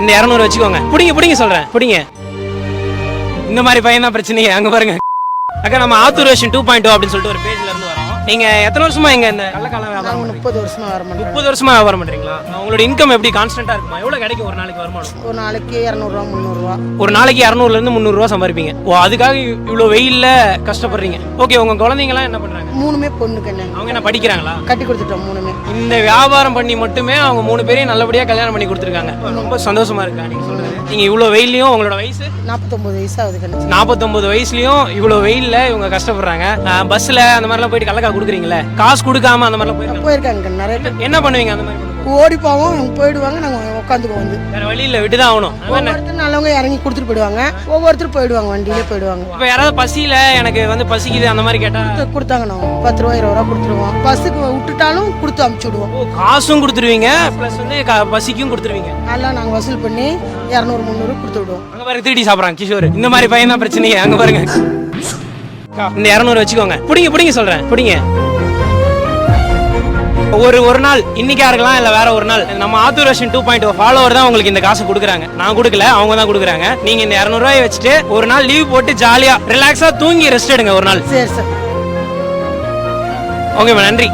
இந்த இரநூறு வச்சுக்கோங்க. பிடிங்க பிடிங்க சொல்றேன். பிடிங்க. இந்த மாதிரி பையன் தான் பிரச்சனையே. அங்க பாருங்க. அக்கா நம்ம Attur version two point two அப்படின்னு சொல்லிட்டு ஒரு பேஜ்ல இருந்து நீங்க எத்தனை வருஷமா இங்க இந்த கள்ளக்கால வியாபாரம்? முப்பது வருஷமா வர மாட்டோம் முப்பது வருஷமா வியாபாரம் பண்றீங்களா? உங்களோட இன்கம் எப்படி கான்ஸ்டன்டா இருக்குமா? எவ்வளவு கிடைக்கும் ஒரு நாளைக்கு வருமானம்? ஒரு நாளைக்கு இரநூறுவா முந்நூறுரூவா ஒரு நாளைக்கு இரநூறுல இருந்து முந்நூறு ரூபா சம்பாதிப்பீங்க. ஓ அதுக்காக இவ்வளவு வெயில்ல கஷ்டப்படுறீங்க. ஓகே உங்க குழந்தைங்க எல்லாம் என்ன பண்றாங்க? மூணுமே என்ன அவங்க என்ன படிக்கிறாங்களா? கட்டி கொடுத்துட்டோம் மூணுமே. இந்த வியாபாரம் பண்ணி மட்டுமே அவங்க மூணு பேரையும் நல்லபடியா கல்யாணம் பண்ணி கொடுத்துருக்காங்க. ரொம்ப சந்தோஷமா இருக்கா நீங்க சொல்றது? நீங்க இவ்வளவு வெயிலையும் உங்களோட வயசு? நாற்பத்தொம்பது வயசு ஆகுது நாற்பத்தொன்பது வயசுலயும் இவ்வளவு வெயில்ல இவங்க கஷ்டப்படுறாங்க. பஸ்ல அந்த மாதிரிலாம் போயிட்டு கள்ளக்கா கொடுக்குறீங்களே? காசு கொடுக்காம அந்த மாதிரிலாம் போயிருக்காங்க? போயிருக்காங்க நிறைய பேர். என்ன பண்ணுவீங்க அந்த மாதிரி? ஓடி போவோம் போயிடுவாங்க நாங்கள் உட்காந்துக்குவோம் வந்து. வேற வழி இல்ல விட்டுதான் ஆகணும். அது மாதிரி ஒவ்வொருத்தர் நல்லவங்க இறங்கி கொடுத்துட்டு போயிடுவாங்க. ஒவ்வொருத்தர் போயிடுவாங்க வண்டியிலே போயிடுவாங்க. இப்ப யாராவது பசியில எனக்கு வந்து பசிக்குது அந்த மாதிரி கேட்டா? கொடுத்து- கொடுத்தாங்க நாங்கள் பத்து ரூபா இருபது ரூபா கொடுத்துருவோம். பஸ்ஸுக்கு விட்டுட்டாலும் கொடுத்து அமுச்சு விடுவோம். காசும் கொடுத்துருவீங்க ப்ளஸ் வந்து பசிக்கும் கொடுத்துருவீங்க. நல்லா நாங்கள் வசூல் பண்ணி இரநூறு முந்நூறு கொடுத்து விடுவோம். அங்க பாருங்க திருடி சாப்பிடுறாங்க கிஷோர். இந்த மாதிரி பையன் தான் பிரச்சனையே அங்க பாருங்க. இந்த இரநூறு வச்சுக்கோங்க. பிடிங்க பிடிங்க சொல்றேன். பிடிங்க. ஒரு ஒரு நாள் இன்னைக்கா இருக்கலாம் இல்ல வேற ஒரு நாள். நம்ம Attur version two point follower தான் உங்களுக்கு இந்த காசை கொடுக்குறாங்க. நான் கொடுக்கல அவங்க தான் கொடுக்குறாங்க. நீங்க இந்த இரநூறுவாயை வச்சுட்டு ஒரு நாள் லீவ் போட்டு ஜாலியா ரிலாக்ஸா தூங்கி ரெஸ்ட் எடுங்க ஒரு நாள். சரி சார். ஓகேம்மா நன்றி.